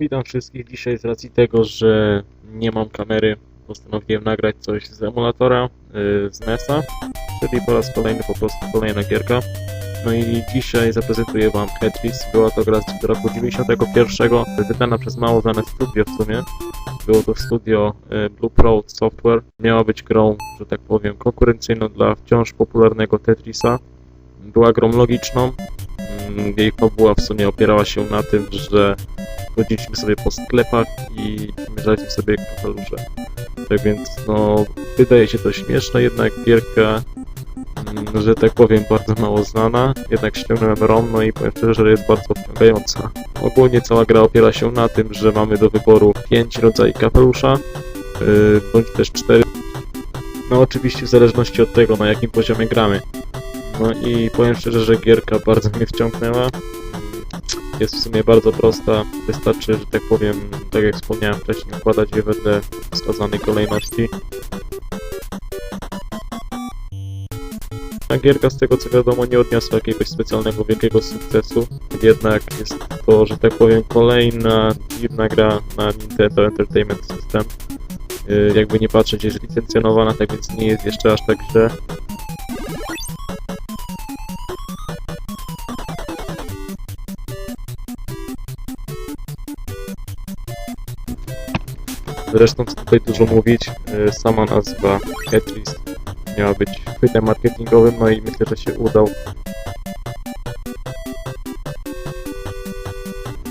Witam wszystkich dzisiaj z racji tego, że nie mam kamery, postanowiłem nagrać coś z emulatora, yy, z NES-a, czyli po raz kolejny po prostu kolejna gierka. No i dzisiaj zaprezentuję wam Tetris. Była to gra z roku 91, wydana przez mało znane studio w sumie. Było to studio y, Blue Road Software. Miała być grą, że tak powiem, konkurencyjną dla wciąż popularnego Tetrisa. Była grą logiczną. Jej fabuła w sumie opierała się na tym, że chodziliśmy sobie po sklepach i mierzaliśmy sobie kapelusze. Tak więc, no, wydaje się to śmieszne, jednak gierka, mm, że tak powiem, bardzo mało znana. Jednak ściągnąłem ROM, no i powiem szczerze, że jest bardzo wciągająca. Ogólnie cała gra opiera się na tym, że mamy do wyboru 5 rodzajów kapelusza, yy, bądź też 4. No oczywiście w zależności od tego, na jakim poziomie gramy. No i powiem szczerze, że gierka bardzo mnie wciągnęła. Jest w sumie bardzo prosta. Wystarczy, że tak powiem, tak jak wspomniałem wcześniej, układać je wedle wskazanej kolejności. A gierka z tego co wiadomo nie odniosła jakiegoś specjalnego wielkiego sukcesu. Jednak jest to, że tak powiem, kolejna dziwna gra na Nintendo Entertainment System. Yy, Jakby nie patrzeć, jest licencjonowana, tak więc nie jest jeszcze aż tak źle. Zresztą tutaj dużo mówić, y, sama nazwa Tetris miała być chwytem marketingowym, no i myślę, że się udał.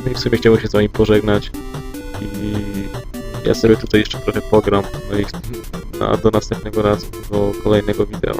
No i w sumie chciałbym się z wami pożegnać i ja sobie tutaj jeszcze trochę pogram, no i na, do następnego razu, do kolejnego wideo.